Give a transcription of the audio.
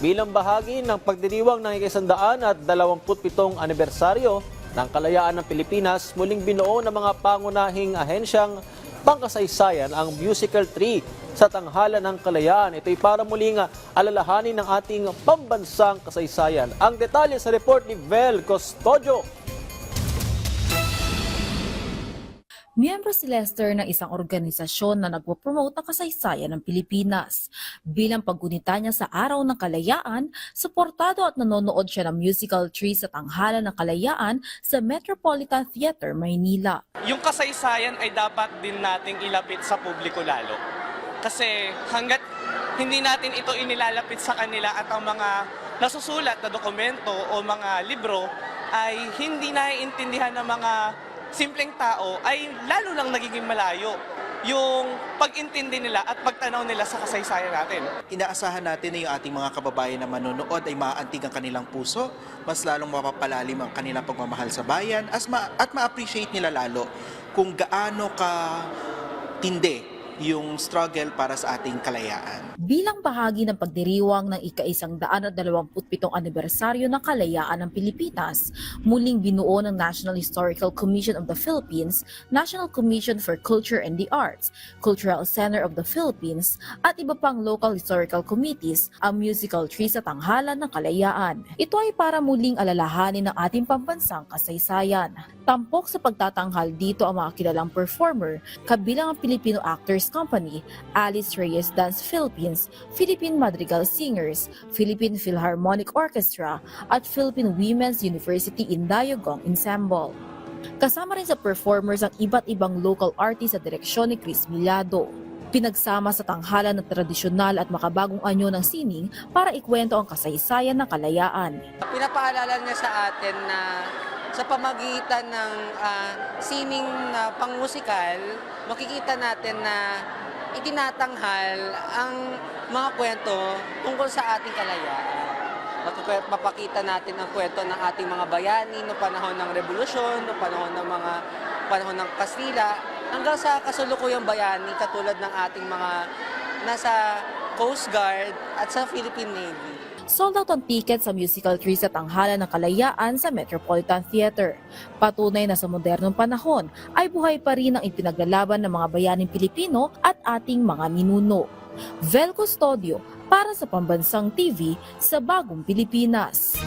bilang bahagi ng pagdiriwang ng ikasandaan at 27 anibersaryo ng kalayaan ng Pilipinas, muling binuo ng mga pangunahing ahensyang pangkasaysayan ang musical tree sa tanghalan ng kalayaan. Ito'y para muling alalahanin ng ating pambansang kasaysayan. Ang detalye sa report ni Vel Custodio. Miyembro si Lester ng isang organisasyon na nagpo-promote ng kasaysayan ng Pilipinas. Bilang paggunita niya sa Araw ng Kalayaan, suportado at nanonood siya ng musical tree sa tanghalan ng kalayaan sa Metropolitan Theater, Maynila. yung kasaysayan ay dapat din nating ilapit sa publiko lalo. Kasi hanggat hindi natin ito inilalapit sa kanila at ang mga nasusulat na dokumento o mga libro ay hindi naiintindihan ng mga simpleng tao ay lalo lang nagiging malayo yung pag-intindi nila at pagtanaw nila sa kasaysayan natin. Inaasahan natin na yung ating mga kababayan na manonood ay maaantig ang kanilang puso, mas lalong mapapalalim ang kanilang pagmamahal sa bayan, as ma- at ma-appreciate nila lalo kung gaano ka tindi yung struggle para sa ating kalayaan. Bilang bahagi ng pagdiriwang ng ika-isang daan at dalawamputpitong anibersaryo ng kalayaan ng Pilipinas, muling binuo ng National Historical Commission of the Philippines, National Commission for Culture and the Arts, Cultural Center of the Philippines, at iba pang local historical committees ang musical tree sa tanghalan ng kalayaan. Ito ay para muling alalahanin ng ating pambansang kasaysayan. Tampok sa pagtatanghal dito ang mga kilalang performer, kabilang ang Filipino Actors Company, Alice Reyes Dance Philippines, Philippine Madrigal Singers, Philippine Philharmonic Orchestra, at Philippine Women's University Indayogong Ensemble. Kasama rin sa performers ang iba't ibang local artists sa direksyon ni Chris Millado. Pinagsama sa tanghalan ng tradisyonal at makabagong anyo ng sining para ikwento ang kasaysayan ng kalayaan. pinapaalala niya sa atin na sa pamagitan ng ah, sining na pangmusikal, makikita natin na itinatanghal ang mga kwento tungkol sa ating kalayaan. Mapakita natin ang kwento ng ating mga bayani no panahon ng revolusyon, no panahon ng mga panahon ng Kastila, hanggang sa kasulukuyang bayani katulad ng ating mga nasa Coast Guard at sa Philippine Navy. Sold out ang ticket sa musical tree sa tanghalan ng kalayaan sa Metropolitan Theater. Patunay na sa modernong panahon ay buhay pa rin ang ipinaglalaban ng mga bayaning Pilipino at ating mga ninuno. Vel Custodio para sa Pambansang TV sa Bagong Pilipinas.